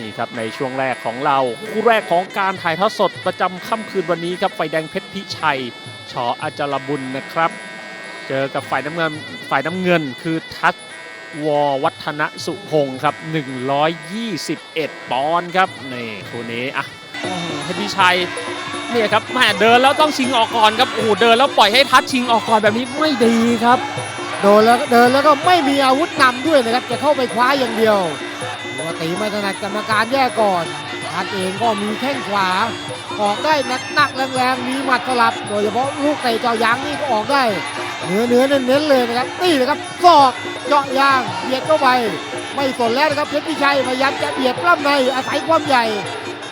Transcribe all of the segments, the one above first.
นี่ครับในช่วงแรกของเราคู่แรกของการถ่ายทอดสดประจำค่ำคืนวันนี้ครับไฟแดงเพชรพิชัยชออาจารบุญนะครับ เจอกับฝ่ายน้ำเงินฝ่ายน้ำเงินคือทัศววัฒนสุพงศ์ครับ 121 ปอนด์ครับนี่คู่นี้อะเพชรพิชัยเนี่ยครับแม่เดินแล้วต้องชิงออกก่อนครับโอ้เดินแล้วปล่อยให้ทัศชิงออกก่อนแบบนี้ไม่ดีครับโดนแล้วเดินแล้วก็ไม่มีอาวุธนำด้วยนะครับจะเข้าไปคว้าอย่างเดียว ปกติไม่ถนัดกรรมการแยกก่อนทัดเองก็มีแข้งขวา ออกได้หนักๆแรงๆมีหมัดสลับ โดยเฉพาะลูกเตะเจาะยางนี่ก็ออกได้เนื้อเนื้อเน้นเลยนะครับนี่นะครับศอกเจาะยางเบียดเข้าไป ไม่สนแล้วนะครับเพชรพิชัยพยายามจะเบียดปล้ำในอาศัยความใหญ่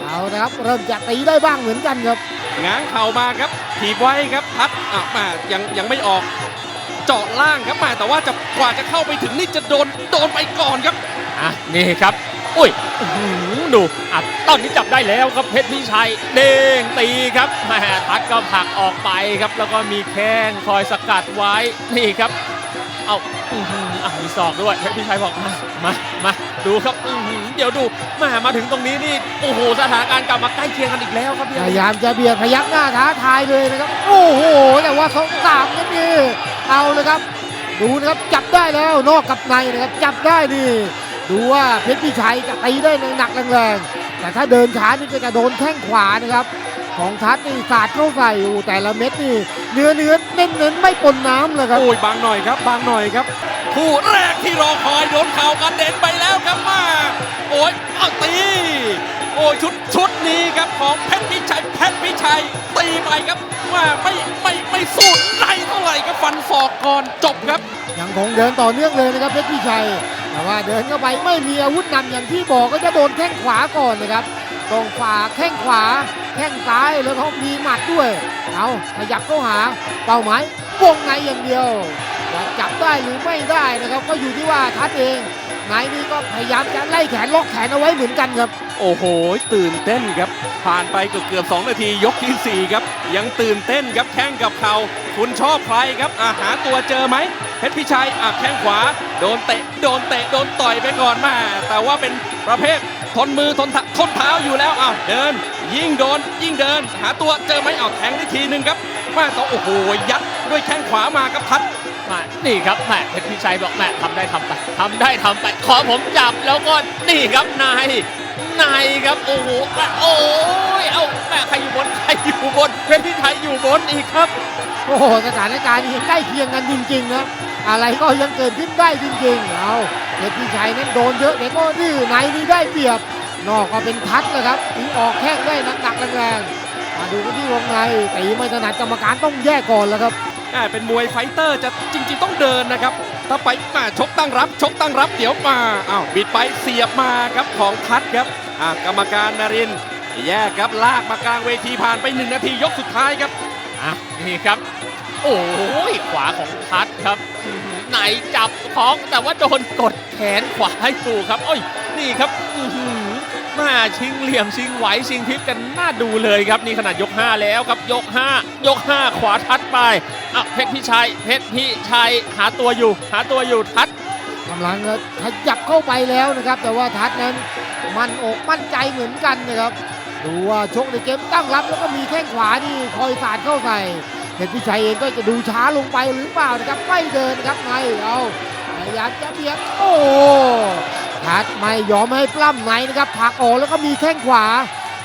เอานะครับเริ่มจะตีได้บ้างเหมือนกันครับง้างเข่ามาครับถีบไว้ครับพัดอะมายังยังไม่ออก เจาะล่างครับแมาแต่ว่าจะกว่าจะเข้าไปถึงนี่จะโดนโดนไปก่อนครับ อะนี่ครับอุ้ยอื้อหือดูอะตอนนี้จับได้แล้วครับเพชรพิชัยเด้งตีครับแหม่ทัดก็ผลักออกไปครับ แล้วก็มีแข้งคอยสกัดไว้นี่ครับ เอาอื้อหืออะมีศอกด้วยเพชรพิชัยบอกมามามาดูครับอื้อหือเดี๋ยวดูแหม่มาถึงตรงนี้นี่โอ้โหสถานการณ์กลับมาใกล้เคียงกันอีกแล้วครับพี่พยายามจะเบียดพยักหน้าท้าทายเลยนะครับ โอ้โห แต่ว่าเขาสามกันนี่เอาเลยครับ ดูนะครับจับได้แล้วนอกกับในนะครับจับได้นี่ดูว่าเพชรพิชัยจะตีได้หนักแรงๆแต่ถ้าเดินช้านี่ก็จะโดนแข้งขวานะครับ ของทัศน์นี่สาดเข้าใส่โอ้แต่ละเม็ดนี่เนื้อเนื้อเน้นเน้นไม่ปนน้ำเลยครับโอ้ยบางหน่อยครับบางหน่อยครับ คู่แรกที่รอคอยโดนเข่ากันเด่นไปแล้วครับมาโอ้ยเอาตีโอ้ยชุดชุดนี้ครับของเพชรพิชัยเพชรพิชัยตีไปครับว่าไม่ไม่ไม่สู้ไหร่ ไรก็ฟันศอกก่อนจบครับ ยังคงเดินต่อเนื่องเลยนะครับเพชรพิชัย แต่ว่าเดินเข้าไปไม่มีอาวุธนำอย่างที่บอกก็จะโดนแข้งขวาก่อนนะครับตรงขวาแข้งขวา แข้งซ้ายแล้วก็มีหมัดด้วย เอาขยับเข้าหาเป้าหมายวงในอย่างเดียวจะจับได้หรือไม่ได้นะครับ ก็อยู่ที่ว่าทัดเอง นายนี้ก็พยายามจะไล่แขนล็อกแขนเอาไว้เหมือนกันครับ โอ้โห ตื่นเต้นครับ ผ่านไปเกือบเกือบ2นาทียกที่ 4 ครับ ยังตื่นเต้นครับแข้งกับเขา่าคุณชอบใครครับอาหาตัวเจอไหมเพชรพิชัยอะแข้งขวา โดนเตะโดนเตะโดนต่อยไปก่อนมาแต่ว่าเป็นประเภททนมือทนทนเท้าอยู่แล้วอ้าวเดิน ยิ่งโดน ยิ่งเดิน หาตัวเจอไหมอ้าวแทงได้ทีหนึ่งครับมาต่อโอ้โหยัดด้วยแข้งขวามาครับทัด มานี่ครับแม่เพชรพิชัยบอกแม่ทำได้ทำไปทำได้ทำไป ขอผมจับแล้วก็นี่ครับนายนายครับโอ้โหโอ้ยเอ้าแม่ใครอยู่บนใครอยู่บนเพชรพิชัยอยู่บนอีกครับ โอ้โหสถานการณ์นี้ใกล้เคียงกันจริงๆนะอะไรก็ยังเกิดขึ้นได้จริงๆเอาเพชรพิชัยนั้นโดนเยอะแต่ก็ดื้อในนี่ได้เปรียบ นอกก็เป็นทัดเลยครับตีออกแข้งได้หนักๆแรงๆมาดูกันที่วงในตีไม่ถนัดกรรมการต้องแยกก่อนแล้วครับ เป็นมวยไฟเตอร์จะจริงๆต้องเดินนะครับ ถ้าไปมาชกตั้งรับ ชกตั้งรับเดี๋ยวมาอ้าวบิดไปเสียบมาครับของทัดครับอ่ากรรมการนรินทร์แยกครับลากมากลางเวทีผ่านไป 1 นาทียกสุดท้ายครับอะนี่ครับ โอ้ยขวาของทัดครับอื้อหือไหนจับของแต่ว่าโดนกดแขนขวาให้ดูครับโอ้ยนี่ครับอื้อหือ มาชิงเหลี่ยมชิงไหวชิงพลิบกันน่าดูเลยครับนี่ขนาดยก 5 แล้วครับยก 5 ยก 5 ขวาทัดไปอะเพชรพิชัยเพชรพิชัยหาตัวอยู่ หาตัวอยู่ทัดกำลังขยับเข้าไปแล้วนะครับ แต่ว่าทัดนั้นมันอกมั่นใจเหมือนกันนะครับดูว่าชกในเกมตั้งรับแล้วก็มีแข้งขวานี่คอยสาดเข้าใส่เพชรพิชัยเองก็จะดูช้าลงไปหรือเปล่านะครับไม่เดินครับในเอาพยายามจะเบียดโอ้ ทัดไม่ยอมให้ปล้ำในนะครับผักออกแล้วก็มีแข้งขวา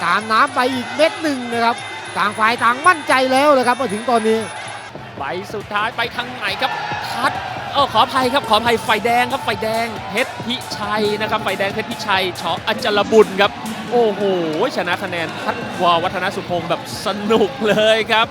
ตามน้ำไปอีกเม็ดหนึ่งนะครับ ต่างฝ่ายต่างมั่นใจแล้วนะครับมาถึงตอนนี้ใบสุดท้ายไปทางไหนครับทัดเออขออภัยครับขออภัยไฟแดงครับไฟแดงเพชรพิชัยนะครับไฟแดงเพชรพิชัยชออัจลบุญครับ โอ้โหชนะคะแนนทัดวอวัฒนสุพงศ์แบบสนุกเลยครับ